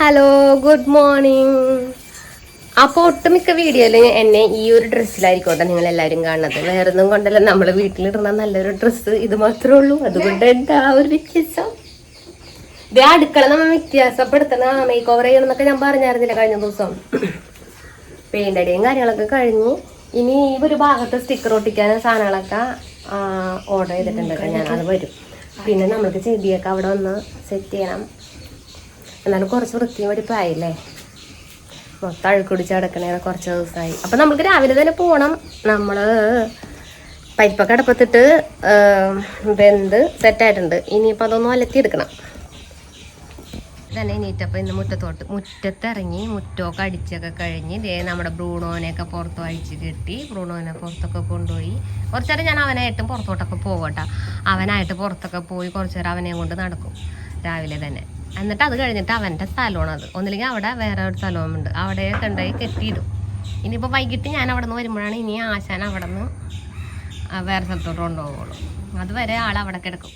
Hello good morning അപ്പോൾ ഒട്ടുമിക്ക വീഡിയോയിൽ എന്നെ ഈ ഒരു ഡ്രസ്സിലായിരിക്കോട്ടെ നിങ്ങൾ എല്ലാവരും കാണുന്നത്. വേറെ ഒന്നും കൊണ്ടല്ല നമ്മളെ വീട്ടിലിടുന്ന നല്ലൊരു ഡ്രസ്സ് ഇത് മാത്രമേ ഉള്ളൂ. അതുകൊണ്ട് എന്താ ഒരു വ്യത്യാസം? ദേ അടുക്കള നമ്മൾ വ്യത്യാസപ്പെടുത്തണം മേക്ക് ഓവർ ചെയ്യണം എന്നൊക്കെ ഞാൻ പറഞ്ഞായിരുന്നില്ല കഴിഞ്ഞ ദിവസം? പെയിന്റ് അടിയും കാര്യങ്ങളൊക്കെ കഴിഞ്ഞു ഇനി ഈ ഒരു ഭാഗത്ത് സ്റ്റിക്കർ ഒട്ടിക്കാനും സാധനങ്ങളൊക്കെ ഓർഡർ ചെയ്തിട്ടുണ്ട് ഞാൻ അത് വരും. പിന്നെ നമ്മൾക്ക് ചെടിയൊക്കെ അവിടെ ഒന്ന് സെറ്റ് ചെയ്യണം. എന്നാലും കുറച്ച് വൃത്തിയും വെടിപ്പായില്ലേ മൊത്തം അഴുക്കുടിച്ച് കിടക്കണേ കുറച്ച് ദിവസമായി അപ്പം നമുക്ക് രാവിലെ തന്നെ പോകണം നമ്മൾ പരിപ്പൊക്കെ അടുപ്പത്തിട്ട് വെന്ത് സെറ്റായിട്ടുണ്ട് ഇനിയിപ്പോൾ അതൊന്ന് അലത്തിയെടുക്കണം. തന്നെ ഇനിയിട്ടപ്പോൾ ഇന്ന് മുറ്റത്തോട്ട്. മുറ്റത്തിറങ്ങി മുറ്റമൊക്കെ അടിച്ചൊക്കെ കഴിഞ്ഞ് ദേ നമ്മുടെ ബ്രൂണോനെയൊക്കെ പുറത്ത് അഴിച്ച് കെട്ടി ബ്രൂണോനെ പുറത്തൊക്കെ കൊണ്ടുപോയി. കുറച്ചേരം ഞാൻ അവനായിട്ടും പുറത്തോട്ടൊക്കെ പോകട്ടെ അവനായിട്ട് പുറത്തൊക്കെ പോയി കുറച്ചേരം അവനെയും കൊണ്ട് നടക്കും രാവിലെ തന്നെ. എന്നിട്ട് അത് കഴിഞ്ഞിട്ട് അവന്റെ സ്ഥലമാണ് അത്. ഒന്നില്ലെങ്കിൽ അവിടെ വേറെ ഒരു സ്ഥലമുണ്ട് അവിടെ കണ്ടായി കെട്ടിയിടും. ഇനിയിപ്പോൾ വൈകിട്ട് ഞാൻ അവിടെ നിന്ന് വരുമ്പോഴാണ് ഇനി ആശാൻ അവിടെ നിന്ന് വേറെ സ്ഥലത്തോട്ട് കൊണ്ടുപോകുള്ളൂ അതുവരെ ആൾ അവിടെ കിടക്കും.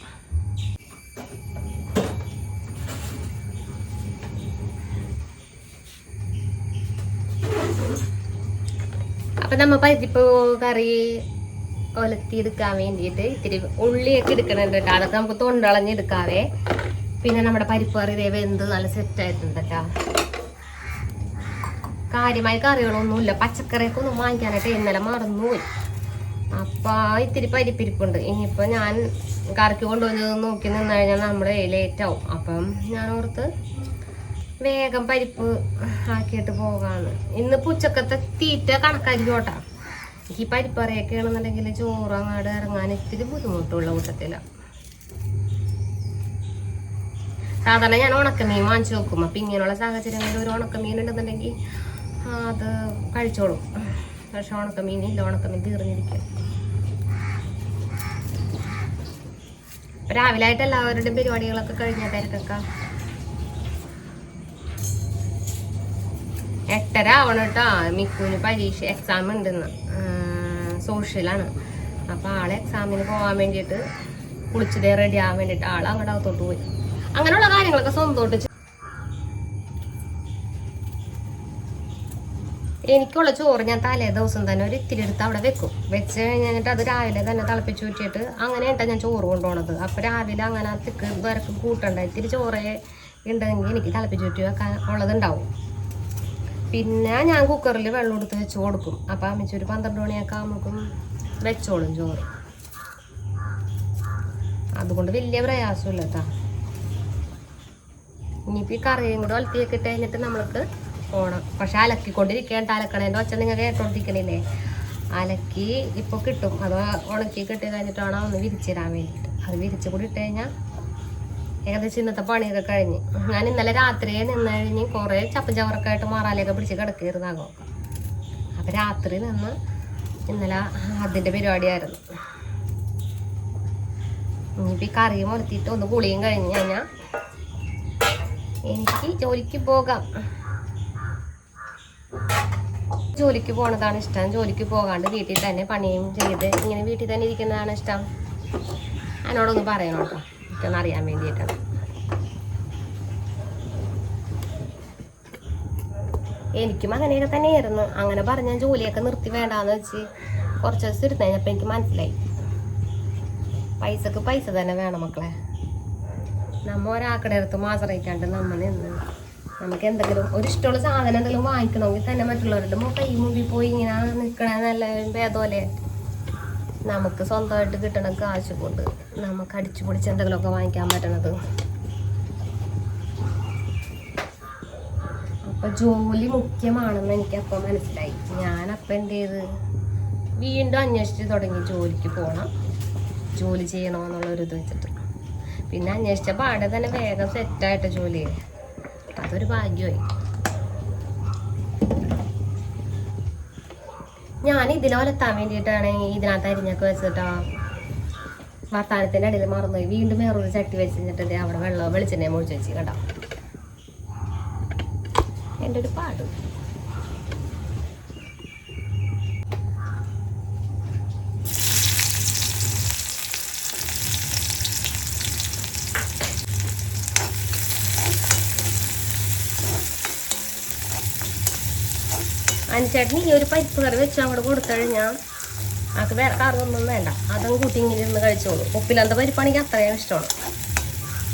അപ്പം നമ്മ പരിപ്പ് കറി ഒലത്തി എടുക്കാൻ വേണ്ടിയിട്ട് ഇത്തിരി ഉള്ളിയൊക്കെ എടുക്കണുണ്ട് കേട്ടോ. അതൊക്കെ നമുക്ക് തൊണ്ടളഞ്ഞെടുക്കാവേ. പിന്നെ നമ്മുടെ പരിപ്പ് കറി ദേ വെന്ത് നല്ല സെറ്റ് കേട്ടോ കാര്യമായ കറികളൊന്നുമില്ല. പച്ചക്കറിയൊക്കെ ഒന്നും വാങ്ങിക്കാനായിട്ട് ഇന്നലെ മറന്നുപോയി. അപ്പൊ ഇത്തിരി പരിപ്പിരിപ്പുണ്ട്. ഇനിയിപ്പോൾ ഞാൻ കറിക്ക് കൊണ്ടുവന്നത് നോക്കി നിന്ന് കഴിഞ്ഞാൽ നമ്മുടെ ലേറ്റ് ആവും. അപ്പം ഞാൻ ഓർത്ത് വേഗം പരിപ്പ് ആക്കിയിട്ട് പോകാന്ന്. ഇന്ന് ഉച്ചക്കത്തെ തീറ്റ കണക്കാക്കിക്കോട്ടാ ഈ പരിപ്പ് അറിയൊക്കെ ആണെന്നുണ്ടെങ്കിൽ ചോറ് അങ്ങോട്ട് ഇറങ്ങാൻ ഇത്തിരി ബുദ്ധിമുട്ടുള്ള കൂട്ടത്തില. സാധാരണ ഞാൻ ഉണക്കമീൻ വാങ്ങിച്ചു നോക്കും അപ്പം ഇങ്ങനെയുള്ള സാഹചര്യങ്ങളിൽ ഒരു ഉണക്കമീൻ ഉണ്ടെന്നുണ്ടെങ്കിൽ അത് കഴിച്ചോളും. പക്ഷെ ഉണക്കമീൻ ഇല്ല ഉണക്കമീൻ തീർന്നിരിക്കും. രാവിലെ ആയിട്ട് എല്ലാവരുടെയും പരിപാടികളൊക്കെ കഴിഞ്ഞ തിരക്കൊക്കെ? എട്ടര ആവണം കേട്ടോ. മിക്കുവിന് പരീക്ഷ എക്സാം ഉണ്ടെന്ന്. സോഷ്യലാണ് അപ്പോൾ ആളെ എക്സാമിന് പോകാൻ വേണ്ടിയിട്ട് കുളിച്ചതേ റെഡി ആവാൻ വേണ്ടിയിട്ട് ആൾ അങ്ങോട്ട് അകത്തോട്ട് പോയി. അങ്ങനെയുള്ള കാര്യങ്ങളൊക്കെ സ്വന്തമായിട്ട്. എനിക്കുള്ള ചോറ് ഞാൻ തലേ ദിവസം തന്നെ ഒരു ഇത്തിരി എടുത്ത് അവിടെ വെക്കും. വെച്ച് കഴിഞ്ഞിട്ട് അത് രാവിലെ തന്നെ തിളപ്പിച്ച് ഊറ്റിയിട്ട് അങ്ങനെയായിട്ടാണ് ഞാൻ ചോറ് കൊണ്ടുപോണത്. അപ്പോൾ രാവിലെ അങ്ങനെ തിക്ക് വരക്ക് കൂട്ടണ്ട. ഇത്തിരി ചോറ് ഉണ്ടെങ്കിൽ എനിക്ക് തിളപ്പിച്ച് ഊറ്റി വെക്കാൻ ഉള്ളതുണ്ടാവും. പിന്നെ ഞാൻ കുക്കറിൽ വെള്ളം എടുത്ത് വെച്ച് കൊടുക്കും. അപ്പൊ അമ്മച്ചി ഒരു പന്ത്രണ്ട് മണിയൊക്കെ ആകുമ്പോഴേക്കും വെച്ചോളും ചോറ്. അതുകൊണ്ട് വലിയ പ്രയാസമില്ല കേട്ടോ ഇനിയിപ്പോൾ ഈ കറിയും കൂടെ ഒലത്തിയൊക്കെ കഴിഞ്ഞിട്ട് നമ്മൾക്ക് പോകണം പക്ഷെ അലക്കിക്കൊണ്ടിരിക്കേണ്ട അലക്കണേന്റെ ഒച്ച നിങ്ങൾ കേട്ടോണ്ടിരിക്കണില്ലേ? അലക്കി ഇപ്പോൾ കിട്ടും. അത് ഉണക്കി കിട്ടി കഴിഞ്ഞിട്ടാണ് ഒന്ന് വിരിച്ചിടാൻ വേണ്ടിയിട്ട്. അത് വിരിച്ച് കൂടി ഇട്ട് കഴിഞ്ഞാൽ ഏകദേശം ഇന്നത്തെ പണിയൊക്കെ കഴിഞ്ഞ്. ഞാൻ ഇന്നലെ രാത്രിയെ നിന്ന് കഴിഞ്ഞ് കുറേ ചപ്പ് ചവറക്കായിട്ട് മാറാലയൊക്കെ പിടിച്ച് കിടക്കുകയായിരുന്നാകോ അപ്പം രാത്രി നിന്ന് ഇന്നലെ അതിന്റെ പരിപാടിയായിരുന്നു. ഇനിയിപ്പോൾ ഈ കറിയും മുളത്തിയിട്ട് ഒന്ന് കുളിയും കഴിഞ്ഞ് കഴിഞ്ഞാൽ എനിക്ക് ജോലിക്ക് പോകാം. ജോലിക്ക് പോണതാണ് ഇഷ്ടം. ജോലിക്ക് പോകാണ്ട് വീട്ടിൽ തന്നെ പണിയും ചെയ്ത് ഇങ്ങനെ വീട്ടിൽ തന്നെ ഇരിക്കുന്നതാണ് ഇഷ്ടം. എന്നോടൊന്ന് പറയണം കേട്ടോ. എനിക്കൊന്ന് അറിയാൻ വേണ്ടിയിട്ടാണ്. എനിക്കും അങ്ങനെയൊക്കെ തന്നെയായിരുന്നു. അങ്ങനെ പറഞ്ഞ ജോലിയൊക്കെ നിർത്തി വേണ്ടാന്ന് വെച്ച് കുറച്ച് ദിവസം ഇരുന്ന് കഴിഞ്ഞപ്പോൾ എനിക്ക് മനസ്സിലായി. പൈസക്ക് പൈസ തന്നെ വേണം മക്കളെ. നമ്മ ഒരാക്കടെ അടുത്ത് ആശ്രയിക്കാണ്ട് നമ്മൾ നിന്ന്. നമുക്ക് എന്തെങ്കിലും ഒരു ഇഷ്ടമുള്ള സാധനം എന്തെങ്കിലും വാങ്ങിക്കണമെങ്കിൽ തന്നെ മറ്റുള്ളവരുടെ മു- കൈ മുമ്പിൽ പോയി ഇങ്ങനെ നിൽക്കണ നല്ല ഭേദമല്ലേ? നമുക്ക് സ്വന്തമായിട്ട് കിട്ടണ കാശ് കൊണ്ട് നമുക്ക് അടിച്ചു പൊടിച്ച് എന്തെങ്കിലുമൊക്കെ വാങ്ങിക്കാൻ പറ്റണത്. അപ്പൊ ജോലി മുഖ്യമാണെന്ന് എനിക്ക് അപ്പം മനസ്സിലായി. ഞാനപ്പം എന്ത് ചെയ്ത്? വീണ്ടും അന്വേഷിച്ച് തുടങ്ങി ജോലിക്ക് പോകണം ജോലി ചെയ്യണമെന്നുള്ളൊരു ഇത് വെച്ചിട്ട്. പിന്നെ അന്വേഷിച്ച പാടെ തന്നെ വേഗം സെറ്റായിട്ട് ജോലി അതൊരു ഭാഗ്യമായി. ഞാൻ ഇതിലോലെത്താൻ വേണ്ടിയിട്ടാണ് ഇതിനകത്ത് അരിഞ്ഞൊക്കെ വെച്ചിട്ടോ. വർത്താനത്തിന്റെ ഇടയിൽ മറന്നുപോയി. വീണ്ടും വേറൊരു ചട്ടി വെച്ചിട്ട് ദേ അവിടെ വെള്ളം വെളിച്ചെണ്ണ മുഴിച്ച് വെച്ച് കേട്ടോ എന്റെ ഒരു പാട്. അനുചേട്ടന് ഈ ഒരു പരിപ്പ് കറി വെച്ച് അങ്ങോട്ട് കൊടുത്തു കഴിഞ്ഞാൽ ആൾക്ക് വേറെ കറിയൊന്നും വേണ്ട. അതും കൂട്ടി ഇങ്ങനെ ഇരുന്ന് കഴിച്ചോളൂ. ഉപ്പില്ലാത്ത പരിപ്പാണെങ്കിൽ അത്രയും ഇഷ്ടമാണ്.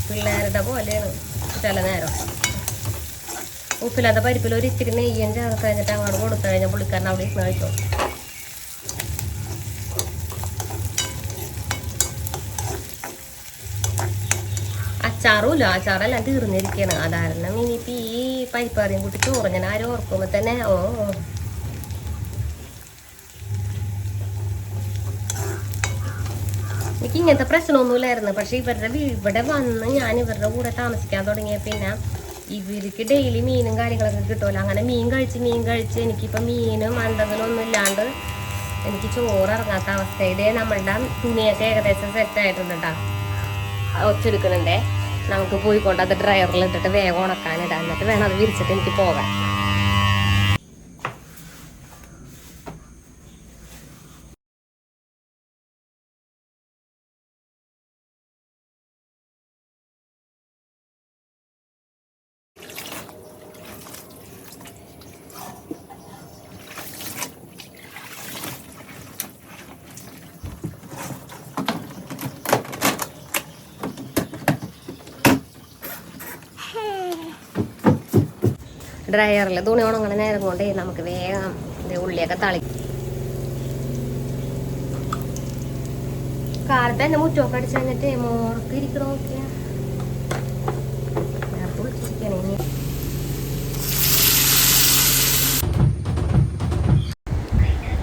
പിള്ളേരുടെ പോലെയാണ് ചില നേരം. ഉപ്പില്ലാത്ത പരിപ്പിൽ ഒരു ഇത്തിരി നെയ്യും ചേർത്ത് കഴിഞ്ഞിട്ട് അങ്ങോട്ട് കൊടുത്തു കഴിഞ്ഞാൽ പുള്ളിക്കാരൻ അവിടെ ഇരുന്ന് കഴിച്ചോളൂ. അച്ചാറുമില്ല. അച്ചാറെല്ലാം തീർന്നിരിക്കുകയാണ് അതാരണം ഇനിയിപ്പോൾ ഈ പരിപ്പറിയും കൂട്ടി ചോറ് ഞാൻ ആരും ഓർക്കുമ്പോൾ തന്നെ ഓ. എനിക്ക് ഇങ്ങനത്തെ പ്രശ്നമൊന്നുമില്ലായിരുന്നു. പക്ഷെ ഇവരുടെ ഇവിടെ വന്ന് ഞാൻ ഇവരുടെ കൂടെ താമസിക്കാൻ തുടങ്ങിയ പിന്നെ ഇവർക്ക് ഡെയിലി മീനും കാര്യങ്ങളൊക്കെ കിട്ടുമല്ലോ. അങ്ങനെ മീൻ കഴിച്ച് മീൻ കഴിച്ച് എനിക്കിപ്പോൾ മീനും എന്തെങ്കിലും ഒന്നും ഇല്ലാണ്ട് എനിക്ക് ചോറ് ഇറങ്ങാത്ത അവസ്ഥയിലേ നമ്മളുടെ തുണിയൊക്കെ ഏകദേശം സെറ്റ് ആയിട്ടുണ്ട് കേട്ടോ ഒച്ചെടുക്കുന്നുണ്ടേ. നമുക്ക് പോയിക്കൊണ്ട് അത് ഡ്രൈവറിൽ ഇട്ടിട്ട് വേഗം ഉണക്കാനിടാം. എന്നിട്ട് വേണം അത് വിരിച്ചിട്ട് എനിക്ക് പോകാൻ. ഡ്രയറിൽ തുണി ഉണങ്ങണ നേരം കൊണ്ട് നമുക്ക് വേഗം ദേ ഉള്ളിയൊക്കെ തളി കാലത്ത് തന്നെ മുറ്റമൊക്കെ കഴിഞ്ഞിട്ട് മോർക്ക് നേരത്തെ വിളിച്ചിരിക്കണേ ഇനി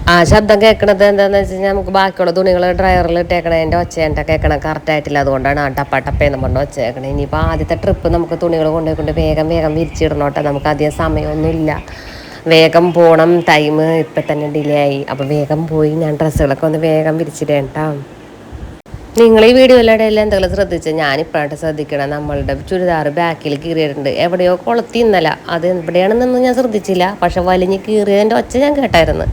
ആ ശബ്ദം കേൾക്കണത് എന്താണെന്ന് വെച്ച് കഴിഞ്ഞാൽ നമുക്ക് ബാക്കിയുള്ള തുണികൾ ഡ്രയറിൽ ഇട്ടേക്കണതിന്റെ ഒച്ചേന്റെ കേൾക്കണം കറക്റ്റ് ആയിട്ടില്ല. അതുകൊണ്ടാണ് ആ ടപ്പ ടപ്പേന്ന് പറഞ്ഞ ഒച്ച കേൾക്കണത് ഇനിയിപ്പോൾ ആദ്യത്തെ ട്രിപ്പ് നമുക്ക് തുണികൾ കൊണ്ടുപോയിക്കൊണ്ട് വേഗം വേഗം വിരിച്ചിടണോട്ടെ നമുക്ക് അധികം സമയമൊന്നുമില്ല. വേഗം പോകണം ടൈം ഇപ്പം തന്നെ ഡിലേ ആയി. അപ്പോൾ വേഗം പോയി ഞാൻ ഡ്രസ്സുകളൊക്കെ ഒന്ന് വേഗം വിരിച്ചിടേണ്ട നിങ്ങൾ ഈ വീഡിയോയിലിടയിൽ എന്തെങ്കിലും ശ്രദ്ധിച്ചാൽ ഞാനിപ്പോഴായിട്ട് ശ്രദ്ധിക്കണം. നമ്മളുടെ ചുരിദാർ ബാക്കിൽ കീറിയിട്ടുണ്ട്. എവിടെയോ കൊളത്തി ഇന്നല. അത് എവിടെയാണെന്നൊന്നും ഞാൻ ശ്രദ്ധിച്ചില്ല. പക്ഷെ വലിഞ്ഞ് കീറിയതിന്റെ ഒച്ച ഞാൻ കേട്ടായിരുന്നു.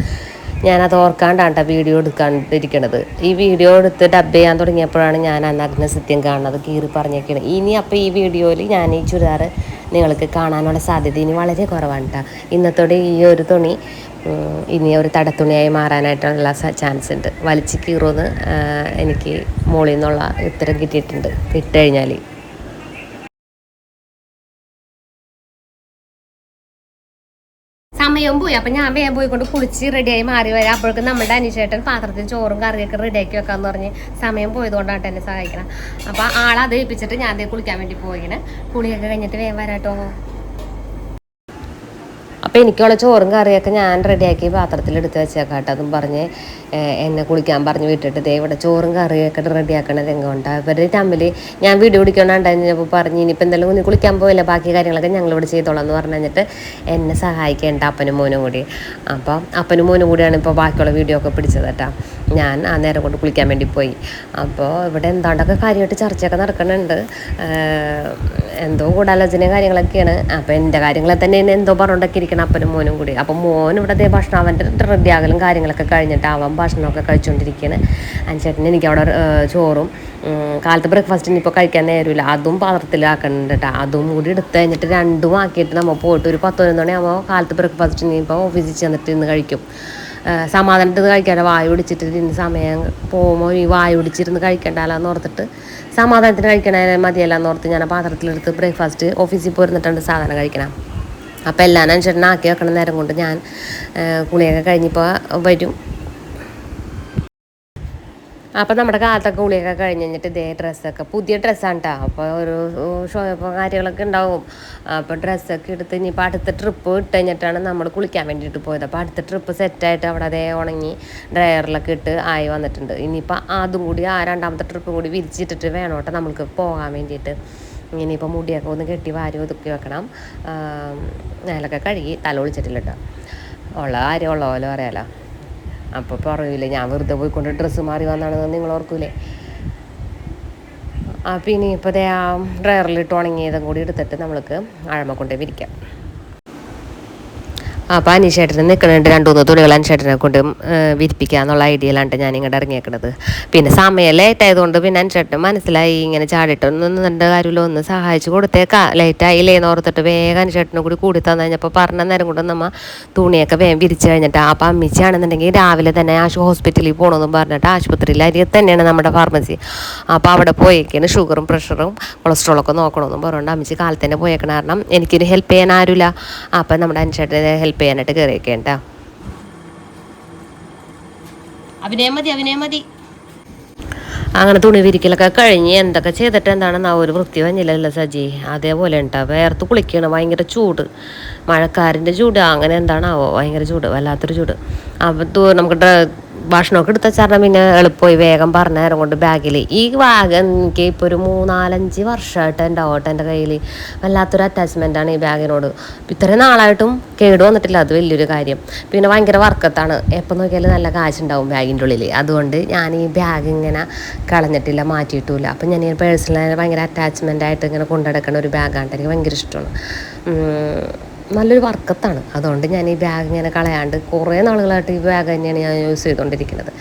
ഞാനത് ഓർക്കാണ്ടാണ് വീഡിയോ എടുക്കാണ്ടിരിക്കണത്. ഈ വീഡിയോ എടുത്ത് ഡബ് ചെയ്യാൻ തുടങ്ങിയപ്പോഴാണ് ഞാൻ അന്ന് അഗ്നസത്യം കാണുന്നത് കീറി പറഞ്ഞേക്കണത് ഇനി അപ്പോൾ ഈ വീഡിയോയിൽ ഞാൻ ഈ ചുരിദാർ നിങ്ങൾക്ക് കാണാനുള്ള സാധ്യത ഇനി വളരെ കുറവാണ് കേട്ടോ ഇന്നത്തോടെ ഈ ഒരു തുണി ഇനി ഒരു തടത്തുണിയായി മാറാനായിട്ടുള്ള ചാൻസ് ഉണ്ട്. വലിച്ച് കീറുമെന്ന് എനിക്ക് മുകളിൽ നിന്നുള്ള ഉത്തരം കിട്ടിയിട്ടുണ്ട്. ഇട്ട് കഴിഞ്ഞാൽ സമയം പോയി. അപ്പൊ ഞാൻ വേഗം പോയിക്കൊണ്ട് കുളിച്ച് റെഡിയായി മാറി വരാം. അപ്പോഴേക്കും നമ്മുടെ അനിശേട്ടൻ പാത്രത്തിൽ ചോറും കറിയൊക്കെ റെഡിയാക്കി വെക്കാന്ന് പറഞ്ഞ് സമയം പോയതുകൊണ്ടാണ് എന്നെ സഹായിക്കണം. അപ്പൊ ആളത് ഏൽപ്പിച്ചിട്ട് ഞാൻ അതേ കുളിക്കാൻ വേണ്ടി പോയിങ്ങനെ കുളിയൊക്കെ കഴിഞ്ഞിട്ട് വേഗം വരാട്ടോ. അപ്പോൾ എനിക്കുള്ള ചോറും കറിയൊക്കെ ഞാൻ റെഡിയാക്കി പാത്രത്തിൽ എടുത്ത് വെച്ചേക്കാം കേട്ടോ അതും പറഞ്ഞ് എന്നെ കുളിക്കാൻ പറഞ്ഞ് വിട്ടിട്ട് ദേ ഇവിടെ ചോറും കറിയൊക്കെ റെഡിയാക്കണ എങ്ങോട്ടാണ് അവർ തമ്മിൽ ഞാൻ വീഡിയോ പിടിക്കണുണ്ടായിരുന്നപ്പോൾ പറഞ്ഞ് ഇനിയിപ്പോൾ എന്തെങ്കിലും ഒന്ന് കുളിക്കാൻ പോയില്ല ബാക്കി കാര്യങ്ങളൊക്കെ ഞങ്ങൾ ഇവിടെ ചെയ്തോളാം എന്ന് പറഞ്ഞു കഴിഞ്ഞിട്ട് എന്നെ സഹായിക്കേണ്ട അപ്പനും മോനും കൂടി. അപ്പം അപ്പനും മോനും കൂടിയാണ് ഇപ്പോൾ ബാക്കിയുള്ള വീഡിയോ ഒക്കെ പിടിച്ചത് കേട്ടോ. ഞാൻ ആ നേരം കൊണ്ട് കുളിക്കാൻ വേണ്ടി പോയി. അപ്പോൾ ഇവിടെ എന്താണ്ടൊക്കെ കാര്യമായിട്ട് ചർച്ചയൊക്കെ നടക്കുന്നുണ്ട് എന്തോ ഗൂഢാലോചനയും കാര്യങ്ങളൊക്കെയാണ്. അപ്പോൾ എന്റെ കാര്യങ്ങളെ തന്നെ എന്നെ എന്തോ പറഞ്ഞുകൊണ്ടൊക്കെ ഇരിക്കണം അപ്പനും മോനും കൂടി. അപ്പോൾ മോൻ ഇവിടെ ദേ ഭക്ഷണം അവന്റെ റെഡിയാകലും കാര്യങ്ങളൊക്കെ കഴിഞ്ഞിട്ട് അവൻ ഭക്ഷണമൊക്കെ കഴിച്ചുകൊണ്ടിരിക്കുകയാണ് അഞ്ചേട്ടന് എനിക്ക് അവിടെ ചോറും കാലത്ത് ബ്രേക്ക്ഫാസ്റ്റിന് ഇപ്പോൾ കഴിക്കാൻ നേരമില്ല. അതും പാത്രത്തിലാക്കുന്നുണ്ട് കേട്ടോ അതും കൂടി എടുത്ത് കഴിഞ്ഞിട്ട് രണ്ടും ആക്കിയിട്ട് നമ്മൾ പോയിട്ട് ഒരു പത്ത് പതിനൊന്ന് മണിയാകുമ്പോൾ കാലത്ത് ബ്രേക്ക്ഫാസ്റ്റിന് ഇപ്പോൾ ഓഫീസിൽ ചെന്നിട്ട് ഇന്ന് കഴിക്കും. സമാധാനത്തിൽ കഴിക്കാതെ വായു പിടിച്ചിട്ട് ഇന്ന് സമയം പോകുമ്പോൾ ഈ വായു പിടിച്ചിരുന്ന് കഴിക്കണ്ടല്ലോ ഓർത്തിട്ട് സമാധാനത്തിന് കഴിക്കണ മതിയല്ല എന്ന് ഓർത്ത് ഞാൻ പാത്രത്തിലെടുത്ത് ബ്രേക്ക്ഫാസ്റ്റ് ഓഫീസിൽ പോയിരുന്നിട്ടുണ്ട് സാധനം കഴിക്കണം. അപ്പോൾ എല്ലാം അനുസരിച്ച് ആക്കി വെക്കണ നേരം കൊണ്ട് ഞാൻ കുളിയൊക്കെ കഴിഞ്ഞിപ്പോൾ വരും. അപ്പോൾ നമ്മുടെ കാലത്തൊക്കെ കുളിയൊക്കെ കഴിഞ്ഞ് കഴിഞ്ഞിട്ട് ഇതേ ഡ്രസ്സൊക്കെ പുതിയ ഡ്രസ്സാണ് കേട്ടോ അപ്പോൾ ഒരു ഷോയപ്പോൾ കാര്യങ്ങളൊക്കെ ഉണ്ടാവും. അപ്പോൾ ഡ്രസ്സൊക്കെ എടുത്ത് ഇനിയിപ്പോൾ അടുത്ത ട്രിപ്പ് ഇട്ട് കഴിഞ്ഞിട്ടാണ് നമ്മൾ കുളിക്കാൻ വേണ്ടിയിട്ട് പോയത്. അപ്പോൾ അടുത്ത ട്രിപ്പ് സെറ്റായിട്ട് അവിടെ അതേ ഉണങ്ങി ഡ്രയറിലൊക്കെ ഇട്ട് ആയി വന്നിട്ടുണ്ട്. ഇനിയിപ്പോൾ അതും കൂടി ആ രണ്ടാമത്തെ ട്രിപ്പ് കൂടി വിരിച്ചിട്ടിട്ട് വേണം കേട്ടോ നമ്മൾക്ക് പോകാൻ വേണ്ടിയിട്ട്. ഇനിയിപ്പോൾ മുടിയൊക്കെ ഒന്ന് കെട്ടി വാരി ഒതുക്കി വെക്കണം. നേലൊക്കെ കഴുകി തല ഒളിച്ചിട്ടില്ല കേട്ടോ ഉള്ള കാര്യം ഉള്ള പോലെ പറയാലോ. അപ്പോൾ പറയൂലേ ഞാൻ വെറുതെ പോയിക്കൊണ്ട് ഡ്രസ്സ് മാറി വന്നാണെന്ന് നിങ്ങൾ ഓർക്കൂലേ? ആ പിന്നെ ദേ ആ ഡ്രയറിലിട്ട് ഉണങ്ങിയതും കൂടി എടുത്തിട്ട് നമ്മൾക്ക് ആഴമ കൊണ്ടേ വിരിക്കാം. അപ്പോൾ അനീഷേട്ടന് നിൽക്കുന്നുണ്ട് രണ്ട് മൂന്ന് തുണികൾ അനീഷേട്ടനെ കൊണ്ട് വിരിപ്പിക്കുക എന്നുള്ള ഐഡിയയിലാണ് ഞാൻ ഇങ്ങോട്ട് ഇറങ്ങിയേക്കണത്. പിന്നെ സമയം ലേറ്റ് ആയതുകൊണ്ട് പിന്നെ അനീഷേട്ടന് മനസ്സിലായി ഇങ്ങനെ ചാടിയിട്ടൊന്നും നിന്റെ കാര്യമില്ല ഒന്ന് സഹായിച്ച് കൊടുത്തേക്കാം. ലേറ്റ് ആയില്ലേ എന്ന് ഓർത്തിട്ട് വേഗം അനീഷേട്ടനും കൂടി കൂടി തന്നു കഴിഞ്ഞപ്പോൾ പറഞ്ഞ നേരം കൊണ്ട് നമ്മ തുണിയൊക്കെ വേഗം വിരിച്ച് കഴിഞ്ഞിട്ട്. അപ്പം അമ്മിച്ചാണെന്നുണ്ടെങ്കിൽ രാവിലെ തന്നെ ആശു ഹോസ്പിറ്റലിൽ പോകണമെന്നും പറഞ്ഞിട്ട് ആശുപത്രിയിൽ അരികെ തന്നെയാണ് നമ്മുടെ ഫാർമസി അപ്പോൾ അവിടെ പോയേക്കാണ് ഷുഗറും പ്രഷറും കൊളസ്ട്രോളൊക്കെ നോക്കണമെന്നും പറഞ്ഞുകൊണ്ട് അമ്മിച്ച് കാലത്തന്നെ പോയേക്കണം പോയേക്കണ കാരണം എനിക്കൊരു ഹെൽപ്പ് ചെയ്യാൻ ആരുമില്ല അപ്പം നമ്മുടെ അനുഷേട്ടനെ ഹെൽപ്പ് ചെയ്യാനായിട്ട് കയറിയേക്കേണ്ട അഭിനയം മതി അഭിനയം മതി. അങ്ങനെ തുണി വിരിക്കലൊക്കെ കഴിഞ്ഞ് എന്തൊക്കെ ചെയ്തിട്ട് എന്താണെന്ന് ആ ഒരു വൃത്തി വന്നില്ലല്ലോ സജി. അതേപോലെ ഉണ്ടാ വേർത്ത് കുളിക്കണം ഭയങ്കര ചൂട്. മഴക്കാരിന്റെ ചൂട് അങ്ങനെ എന്താണാവോ? ഭയങ്കര ചൂട് വല്ലാത്തൊരു ചൂട്. അപ്പോൾ നമുക്ക് ഭക്ഷണമൊക്കെ എടുത്ത വെച്ചാൽ പിന്നെ എളുപ്പമായി വേഗം പറഞ്ഞ നേരം കൊണ്ട് ബാഗിൽ ഈ ബാഗ് എനിക്ക് ഇപ്പോൾ ഒരു മൂന്നാലഞ്ച് വർഷമായിട്ട് എന്റെ ഓട്ടം എന്റെ കയ്യിൽ വല്ലാത്തൊരു അറ്റാച്ച്മെന്റാണ് ഈ ബാഗിനോട്. ഇത്രയും നാളായിട്ടും കേട് വന്നിട്ടില്ല അത് വലിയൊരു കാര്യം. പിന്നെ ഭയങ്കര വർക്കത്താണ്. എപ്പോൾ നോക്കിയാലും നല്ല കാശുണ്ടാവും ബാഗിന്റെ ഉള്ളിൽ അതുകൊണ്ട് ഞാൻ ഈ ബാഗ് ഇങ്ങനെ കളഞ്ഞിട്ടില്ല മാറ്റിയിട്ടില്ല. അപ്പം ഞാൻ ഈ പേഴ്സണലായി ഭയങ്കര അറ്റാച്ച്മെന്റ് ആയിട്ട് ഇങ്ങനെ കൊണ്ടുനടക്കുന്ന ഒരു ബാഗാണ്. എനിക്ക് ഭയങ്കര ഇഷ്ടമാണ്. നല്ലൊരു വർക്കത്താണ്. അതുകൊണ്ട് ഞാൻ ഈ ബാഗ് ഇങ്ങനെ കളയാണ്ട് കുറേ നാളുകളായിട്ട് ഈ ബാഗ് തന്നെയാണ് ഞാൻ യൂസ് ചെയ്തുകൊണ്ടിരിക്കുന്നത്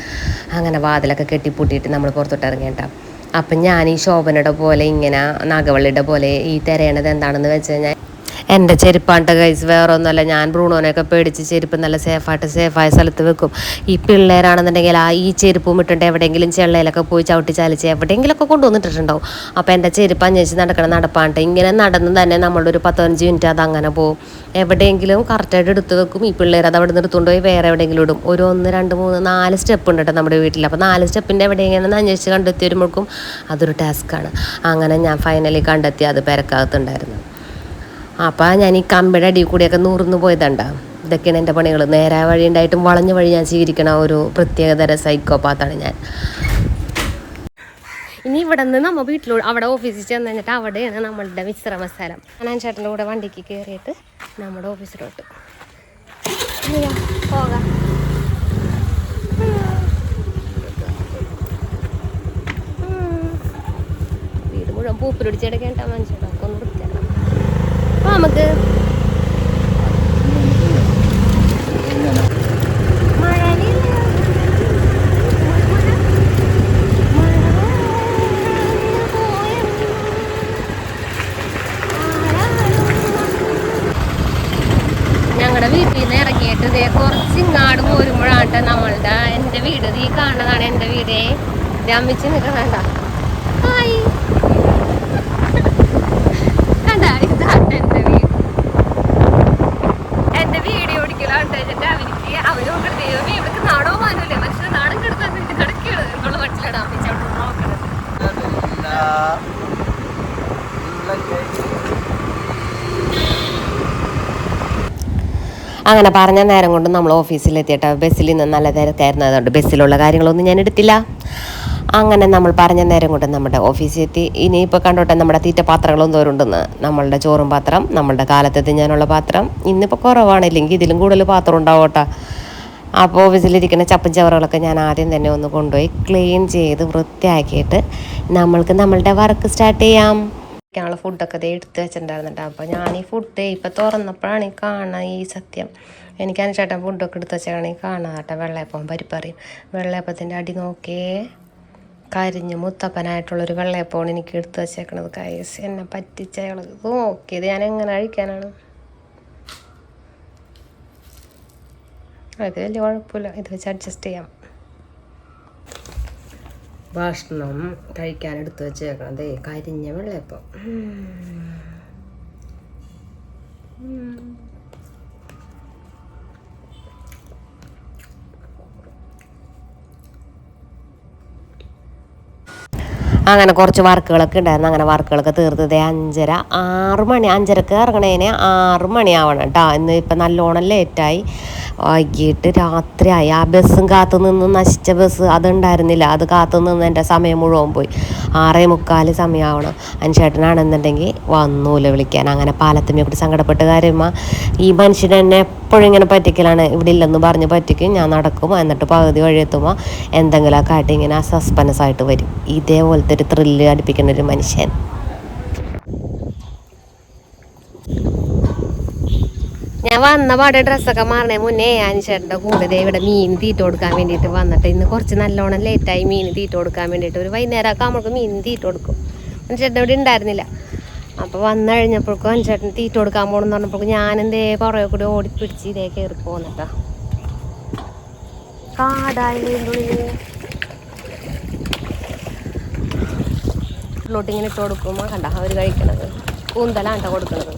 അങ്ങനെ വാതിലൊക്കെ കെട്ടിപ്പൂട്ടിയിട്ട് നമ്മൾ പുറത്തോട്ട് ഇറങ്ങിയിട്ടാണ് അപ്പം ഞാൻ ഈ ശോഭനയുടെ പോലെ ഇങ്ങനെ നാഗവള്ളിയുടെ പോലെ ഈ തിരയണത് എന്താണെന്ന് വെച്ച് കഴിഞ്ഞാൽ എന്റെ ചെരുപ്പാണ്ട് കൈസ് വേറെ ഒന്നുമല്ല ഞാൻ ബ്രൂണോനെയൊക്കെ പേടിച്ച് ചെരുപ്പ് നല്ല സേഫായിട്ട് സേഫായ സ്ഥലത്ത് വെക്കും. ഈ പിള്ളേരാണെന്നുണ്ടെങ്കിൽ ആ ഈ ചെരുപ്പും ഇട്ടിട്ട് എവിടെയെങ്കിലും ചെള്ളയിലൊക്കെ പോയി ചവിട്ടി ചാലിച്ച് എവിടെയെങ്കിലുമൊക്കെ കൊണ്ടുവന്നിട്ടുണ്ടാവും അപ്പോൾ എന്റെ ചെരുപ്പ് അന്വേഷിച്ച് നടക്കണം നടപ്പാണ്ട് ഇങ്ങനെ നടന്ന് തന്നെ നമ്മളുടെ ഒരു പതിനഞ്ച് മിനിറ്റ് അത് അങ്ങനെ പോകും എവിടെയെങ്കിലും കറക്റ്റായിട്ട് എടുത്ത് വെക്കും. ഈ പിള്ളേർ അത് അവിടെ നിന്ന് എടുത്തുകൊണ്ട് പോയി വേറെ എവിടെയെങ്കിലും ഇടും. ഒരു ഒന്ന് രണ്ട് മൂന്ന് നാല് സ്റ്റെപ്പ് ഉണ്ട് കേട്ടോ നമ്മുടെ വീട്ടിൽ അപ്പോൾ നാല് സ്റ്റെപ്പിന്റെ എവിടെയെങ്കിലും അന്വേഷിച്ച് കണ്ടെത്തി വരുമ്പോഴേക്കും അതൊരു ടാസ്ക്കാണ് അങ്ങനെ ഞാൻ ഫൈനലി കണ്ടെത്തി അത് പെരക്കകത്തുണ്ടായിരുന്നു. അപ്പോൾ ഞാൻ ഈ കമ്പിയുടെ അടിയിൽ കൂടിയൊക്കെ നൂർന്ന് പോയതണ്ട. ഇതൊക്കെയാണ് എന്റെ പണികൾ. നേരെ വഴി ഉണ്ടായിട്ടും വളഞ്ഞ വഴി ഞാൻ സ്വീകരിക്കണ ഒരു പ്രത്യേകതര സൈക്കോപാത്താണ് ഞാൻ. ഇനി ഇവിടെ നിന്ന് നമ്മൾ വീട്ടിലൂടെ അവിടെ ഓഫീസിൽ ചെന്ന് കഴിഞ്ഞിട്ട് അവിടെയാണ് നമ്മളുടെ വിശ്രമ സ്ഥലം ഞാൻ ചേട്ടന്റെ കൂടെ വണ്ടിക്ക് കയറിയിട്ട് നമ്മുടെ ഓഫീസിലോട്ട്. പോകാം. വീട് മുഴുവൻ പൂപ്പിലൊടിച്ചെടുക്കേണ്ട മനുഷ്യട്ടോ നമുക്ക്. ഞങ്ങളുടെ വീട്ടിൽ നമ്മളുടെ എന്റെ വീട്. ഈ കാണുന്നതാണ് എന്റെ വീടേ. രമിച്ച് നിൽക്കണണ്ട ഹായ് കണ്ട ഇതാണ് എന്റെ വീട് എന്റെ വീഡിയോ ഓടിക്കലാണ് എന്നിട്ട് അവർക്ക് അവരോട് ദൈവമേ ഇവർക്ക് നാടോ മാനൂലേ മനുഷ്യൻ നാടൻ കെടുത്താൻ വേണ്ടി കിടക്കുകയാണ് എന്നുള്ള മനസ്സിലാണ് അമ്മച്ചി അവിടെ നോക്കണത് അങ്ങനെ പറഞ്ഞ നേരം കൊണ്ട് നമ്മൾ ഓഫീസിലെത്തിയിട്ട് ബസ്സിൽ നിന്ന് നല്ല തിരക്കായിരുന്നു. അതുകൊണ്ട് ബസ്സിലുള്ള കാര്യങ്ങളൊന്നും ഞാൻ എടുത്തില്ല. അങ്ങനെ നമ്മൾ പറഞ്ഞ നേരം കൊണ്ട് നമ്മുടെ ഓഫീസിലെത്തി. ഇനിയിപ്പോൾ കണ്ടോട്ടെ നമ്മുടെ തീറ്റ പാത്രങ്ങളും തോരുണ്ടെന്ന് നമ്മളുടെ ചോറും പാത്രം നമ്മളുടെ കാലത്ത് തിഞ്ഞാനുള്ള പാത്രം. ഇന്നിപ്പോൾ കുറവാണ്. ഇല്ലെങ്കിൽ ഇതിലും കൂടുതൽ പാത്രം ഉണ്ടാവട്ടെ. അപ്പോൾ ഓഫീസിലിരിക്കുന്ന ചപ്പും ചവറുകളൊക്കെ ഞാൻ ആദ്യം തന്നെ ഒന്ന് കൊണ്ടുപോയി ക്ലീൻ ചെയ്ത് വൃത്തിയാക്കിയിട്ട് നമ്മൾക്ക് നമ്മളുടെ വർക്ക് സ്റ്റാർട്ട് ചെയ്യാം. കഴിക്കാനുള്ള ഫുഡൊക്കെ ദേ എടുത്ത് വെച്ചിട്ടുണ്ടായിരുന്നുണ്ട് അപ്പോൾ ഞാൻ ഈ ഫുഡ് ഇപ്പം തുറന്നപ്പോഴാണ് ഈ കാണുക ഈ സത്യം. എനിക്ക് അനുചേട്ടൻ ഫുഡൊക്കെ എടുത്ത് വെച്ചാണ് ഈ കേട്ടോ. വെള്ളയപ്പം പരിപ്പറിയും വെള്ളയപ്പത്തിന്റെ അടി നോക്കിയേ. കരിഞ്ഞ് മുത്തപ്പനായിട്ടുള്ളൊരു വെള്ളയപ്പമാണ് എനിക്ക് എടുത്ത് വെച്ചേക്കണത്. കൈസ് എന്നെ പറ്റിച്ച നോക്കിയത് ഞാൻ എങ്ങനെ കഴിക്കാനാണ്? അത് വലിയ കുഴപ്പമില്ല. ഇത് വെച്ച് അഡ്ജസ്റ്റ് ചെയ്യാം. ഭക്ഷണം കഴിക്കാൻ എടുത്ത് വെച്ചേക്കണം. ദേ കരിഞ്ഞ വെള്ളയപ്പം. അങ്ങനെ കുറച്ച് വർക്കുകളൊക്കെ ഉണ്ടായിരുന്നു. അങ്ങനെ വർക്കുകളൊക്കെ തീർത്തത് അഞ്ചര ആറ് മണി അഞ്ചരക്ക് ഇറങ്ങണേന് ആറ് മണിയാവണം കേട്ടോ. ഇന്ന് ഇപ്പം നല്ലോണം ലേറ്റായി വൈകിട്ട് രാത്രിയായി. ആ ബസ്സും കാത്തു നിന്ന് നശിച്ച ബസ് അതുണ്ടായിരുന്നില്ല. അത് കാത്തു നിന്ന് എന്റെ സമയം മുഴുവൻ പോയി. ആറേ മുക്കാൽ സമയമാവണം അനുശേട്ടനാണെന്നുണ്ടെങ്കിൽ വന്നൂല വിളിക്കാൻ. അങ്ങനെ പാലത്തമ്മയെ കൂടി സങ്കടപ്പെട്ട് കാര്യമ്മ ഈ മനുഷ്യൻ എന്നെ എപ്പോഴും ഇങ്ങനെ പറ്റിക്കലാണ്. ഇവിടെ ഇല്ലെന്ന് പറഞ്ഞ് പറ്റിക്കും. ഞാൻ നടക്കും. എന്നിട്ട് പകുതി വഴി എത്തുമ്പോൾ എന്തെങ്കിലുമൊക്കെ ആയിട്ട് ഇങ്ങനെ സസ്പെൻസ് ആയിട്ട് വരും. ഇതേപോലത്തെ ഒരു ത്രില്ല് അടുപ്പിക്കുന്ന ഒരു മനുഷ്യൻ. ഞാൻ വന്ന പാടെ ഡ്രസ്സൊക്കെ മാറണേ മുന്നേ അനുചേട്ടന്റെ കൂടെ ഇവിടെ മീൻ തീറ്റ കൊടുക്കാൻ വേണ്ടിയിട്ട് വന്നിട്ട് ഇന്ന് കുറച്ച് നല്ലോണം ലേറ്റായി മീൻ തീറ്റ കൊടുക്കാൻ വേണ്ടിയിട്ട്. ഒരു വൈകുന്നേരം ഒക്കെ നമുക്ക് മീൻ തീറ്റ കൊടുക്കും. അനുചേട്ടൻ ഇവിടെ ഉണ്ടായിരുന്നില്ല. അപ്പോൾ വന്നു കഴിഞ്ഞപ്പോഴേക്കും അനുചേട്ടൻ തീറ്റ കൊടുക്കാൻ പോകണമെന്ന് പറഞ്ഞപ്പോഴേക്കും എന്തേ പുറകെ കൂടി ഓടിപ്പിടിച്ച് ഇതേ കയറി പോകുന്നിട്ടാ കാടായില്ലേ ഉള്ളിലോട്ട് ഇങ്ങനെ ഇട്ട് കൊടുക്കുമ്പോൾ കണ്ട അവർ കഴിക്കണത്. കൂന്തലാണ് കേട്ടോ കൊടുക്കുന്നത്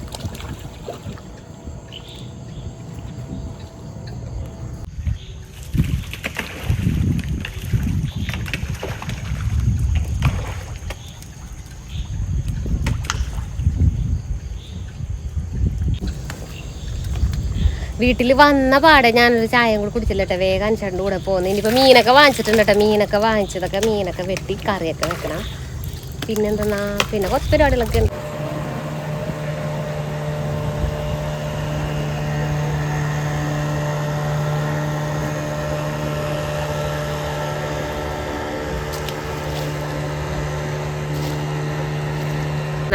വീട്ടിൽ വന്ന പാടെ ഞാനൊരു ചായയും കൂടി കുടിച്ചില്ല കേട്ടോ വേഗം അഞ്ചാണ്ട് കൂടെ പോകുന്നു ഇനിയിപ്പോൾ മീനൊക്കെ വാങ്ങിച്ചിട്ടുണ്ട് കേട്ടോ മീനൊക്കെ വാങ്ങിച്ചതൊക്കെ മീനൊക്കെ വെട്ടി കറിയൊക്കെ വെക്കണം. പിന്നെന്തെന്നാ? പിന്നെ കുറച്ച് പരിപാടികളൊക്കെ ഉണ്ട്.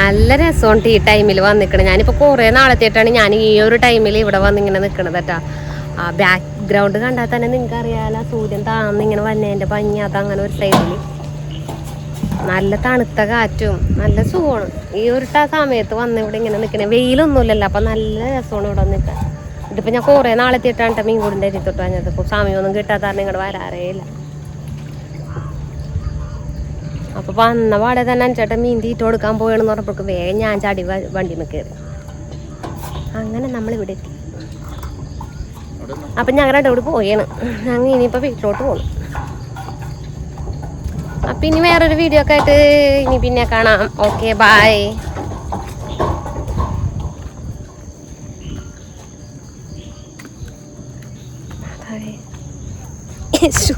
നല്ല രസമുണ്ട് ഈ ടൈമിൽ വന്നിക്കണം. ഞാനിപ്പോൾ കുറേ നാളത്തേട്ടാണ് ഞാൻ ഈ ഒരു ടൈമിൽ ഇവിടെ വന്നിങ്ങനെ നിൽക്കണത് കേട്ടാ. ആ ബാക്ക്ഗ്രൗണ്ട് കണ്ടാൽ തന്നെ നിങ്ങൾക്ക് അറിയാലോ സൂര്യൻ താന്നിങ്ങനെ വന്നതിന്റെ ഭംഗി അതങ്ങനെ ഒരു സൈഡിൽ നല്ല തണുത്ത കാറ്റും നല്ല സുഖമാണ്. ഈ ഒരു സമയത്ത് വന്ന് ഇവിടെ ഇങ്ങനെ നിൽക്കണേ. വെയിലൊന്നുമില്ലല്ലോ അപ്പം നല്ല രസമാണ് ഇവിടെ നിൽക്കാൻ. ഇതിപ്പോൾ ഞാൻ കുറേ നാളെത്തിയിട്ടാണ് കേട്ടോ മീൻകൂടിന്റെ അരിത്തൊട്ട് വന്നത് ഇപ്പോൾ സമയമൊന്നും കിട്ടാത്ത കാരണം ഇങ്ങോട്ട് വരാറേ ഇല്ല. അപ്പോൾ വന്ന പാടെ തന്നെ അഞ്ചേട്ടൻ മീൻ തീറ്റ കൊടുക്കാൻ പോയെന്ന് പറഞ്ഞപ്പോൾ വേഗം ഞാൻ ചാടി വണ്ടി കയറി. അങ്ങനെ നമ്മൾ ഇവിടെ എത്തി. അപ്പം ഞങ്ങളുടെ അവിടെ പോയാണ്. ഞങ്ങൾ ഇനിയിപ്പോൾ വീട്ടിലോട്ട് പോകണം അപ്പൊ ഇനി വേറൊരു വീഡിയോ ഒക്കെ ആയിട്ട് ഇനി പിന്നെ കാണാം. ഓക്കെ ബായ് യേശു